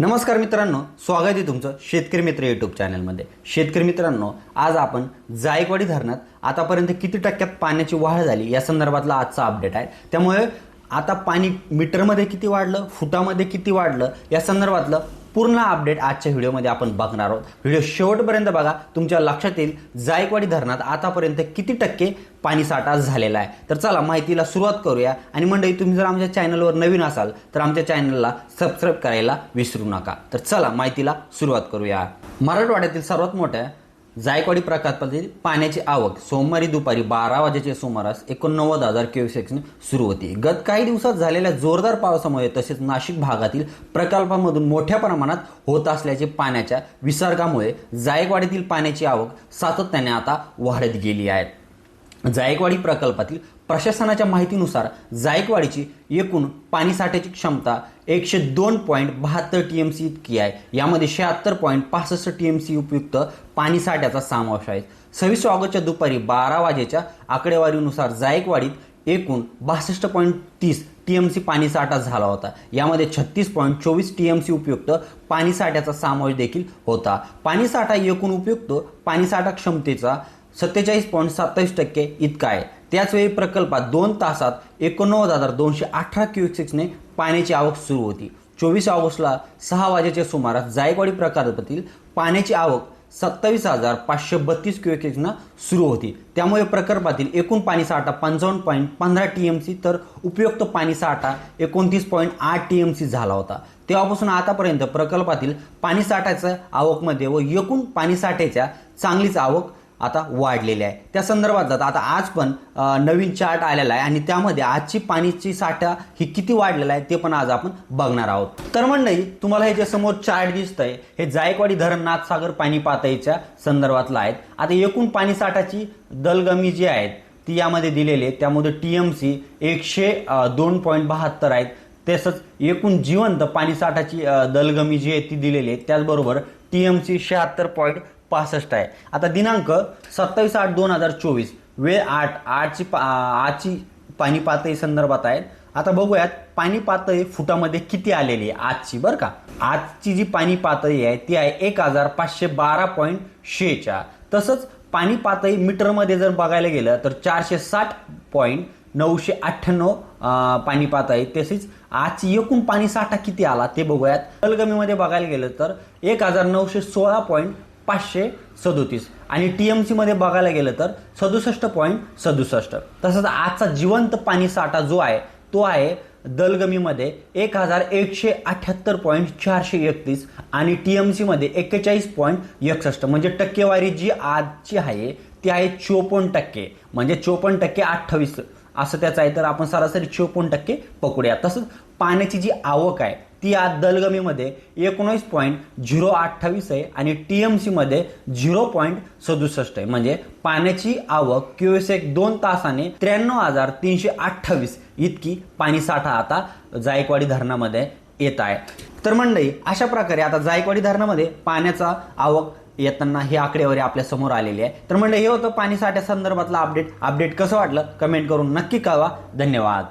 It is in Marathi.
नमस्कार मित्रांनो स्वागत आहे तुमचं शेतकरी मित्र यूट्यूब चॅनलमध्ये. शेतकरी मित्रांनो आज आपण जायकवाडी धरणात आतापर्यंत किती टक्क्यात पाण्याची वाढ झाली या संदर्भातला आजचा अपडेट आहे. त्यामुळे आता पाणी मीटरमध्ये किती वाढलं फुटामध्ये किती वाढलं या संदर्भातलं पूर्ण अपडेट आजच्या व्हिडिओमध्ये आपण बघणार आहोत. व्हिडिओ शेवटपर्यंत बघा. तुमच्या लक्षात येईल जायकवाडी धरणात आतापर्यंत किती टक्के पाणी साठा झालेला आहे. तर चला माहितीला सुरुवात करूया. आणि मंडळी तुम्ही जर आमच्या चॅनलवर नवीन असाल तर आमच्या चॅनलला सबस्क्राईब करायला विसरू नका. तर चला माहितीला सुरुवात करूया. मराठवाड्यातील सर्वात मोठ्या जायकवाडी प्रकल्पातील पाण्याची आवक. सोमवारी दुपारी बारा वाजेच्या सुमारास एकोणनव्वद हजार क्युसेक्सने सुरू होती. गत काही दिवसात झालेल्या जोरदार पावसामुळे तसेच नाशिक भागातील प्रकल्पामधून मोठ्या प्रमाणात होत असल्याचे पाण्याच्या विसर्गामुळे जायकवाडीतील पाण्याची आवक सातत्याने आता वाढत गेली आहे. जायकवाडी प्रकल्पातील प्रशासनाच्या माहितीनुसार जायकवाडीची एकूण पाणीसाठ्याची क्षमता एकशे दोन पॉईंट बहात्तर टी एम सी इतकी आहे. यामध्ये शहात्तर पॉईंट पासष्ट टी एम सी उपयुक्त पाणीसाठ्याचा समावेश आहे. सव्वीस ऑगस्टच्या दुपारी बारा वाजेच्या आकडेवारीनुसार जायकवाडीत एकूण बासष्ट पॉईंट तीस टी एम सी पाणीसाठा झाला होता. यामध्ये छत्तीस पॉईंट चोवीस टी एम सी उपयुक्त पाणीसाठ्याचा समावेश देखील होता. पाणीसाठा एकूण उपयुक्त पाणीसाठा क्षमतेचा सत्तेचाळीस पॉईंट सत्तावीस टक्के इतका आहे. त्याचवेळी प्रकल्पात दोन तासात एकोणनव्वद हजार दोनशे अठरा क्युसेक्सने पाण्याची आवक सुरू होती. चोवीस ऑगस्टला सहा वाजेच्या सुमारास जायकवाडी प्रकल्पातील पाण्याची आवक सत्तावीस हजार पाचशे बत्तीस क्युसेक्सनं सुरू होती. त्यामुळे प्रकल्पातील एकूण पाणी साठा पंचावन्न पॉईंट पंधरा टी एम सी तर उपयुक्त पाणी साठा एकोणतीस पॉईंट आठ टी एम सी झाला होता. तेव्हापासून आतापर्यंत प्रकल्पातील पाणी साठ्याच्या आवकमध्ये व एकूण पाणी साठ्याच्या चांगलीच आवक आता वाढलेले आहे. त्या संदर्भात आता आज पण नवीन चार्ट आलेला आहे आणि त्यामध्ये आजची पाण्याची साठा ही किती वाढलेला आहे ते पण आज आपण बघणार आहोत. तर मंडळी तुम्हाला हे जे समोर चार्ट दिसतंय हे जायकवाडी धरण नाथसागर पाणी पातळीच्या संदर्भातलं आहेत. आता एकूण पाणी साठाची दलगमी जी आहेत ती यामध्ये दिलेली आहे त्यामध्ये टी एम सी एकशे दोन पॉईंट बहात्तर आहेत. तसंच एकूण जिवंत पाणीसाठाची दलगमी जी आहे ती दिलेली आहे. त्याचबरोबर टी एम सी शहात्तर पॉईंट पासष्ट आहे. आता दिनांक सत्तावीस आठ दोन हजार चोवीस. वेळ आठ आठची पा आजची पाणी पातळी संदर्भात आहे. आता बघूयात पाणी पातळी फुटामध्ये किती आलेली आहे? आजची बरं का? आजची जी पाणी पातळी आहे ती आहे एक हजार पाचशे बारा पॉईंट शेच्या तसंच पाणी पातळी मीटरमध्ये जर बघायला गेलं तर चारशे साठ पॉईंट नऊशे अठ्ठ्याण्णव पाणी पातळी तसेच आजची एकूण पाणी साठा किती आला ते बघूयात. अलगमीमध्ये बघायला गेलं तर एक हजार नऊशे सोळा पॉईंट पाचशे सदोतीस. आणि टी एम सीमध्ये बघायला गेलं तर सदुसष्ट पॉईंट सदुसष्ट. तसंच आजचा जिवंत पाणी साठा जो आहे तो आहे दलगमीमध्ये एक हजार एकशे अठ्याहत्तर पॉईंट चारशे एकतीस आणि टी एम सीमध्ये एक्केचाळीस पॉईंट एकसष्ट. म्हणजे टक्केवारी जी आजची आहे ती आहे चोपन्न टक्के. म्हणजे चोपन्न टक्के अठ्ठावीस. असं त्याचं आहे तर आपण सरासरी चोपन्न टक्के पकडूया. तसंच पाण्याची जी आवक आहे ती आज दलगमीमध्ये एकोणीस पॉईंट झिरो अठ्ठावीस आहे आणि टी एम सीमध्ये झिरो पॉईंट सदुसष्ट आहे. म्हणजे पाण्याची आवक क्युएसएक दोन तासाने त्र्याण्णव हजार तीनशे अठ्ठावीस इतकी पाणी साठा आता जायकवाडी धरणामध्ये येत आहे. तर मंडळी अशा प्रकारे आता जायकवाडी धरणामध्ये पाण्याचा आवक येताना ही आकडेवारी आपल्यासमोर आलेली आहे. तर म्हणजे हे होतं पाणी साठ्या संदर्भातलं अपडेट अपडेट कसं वाटलं? कमेंट करून नक्की कळवा. धन्यवाद.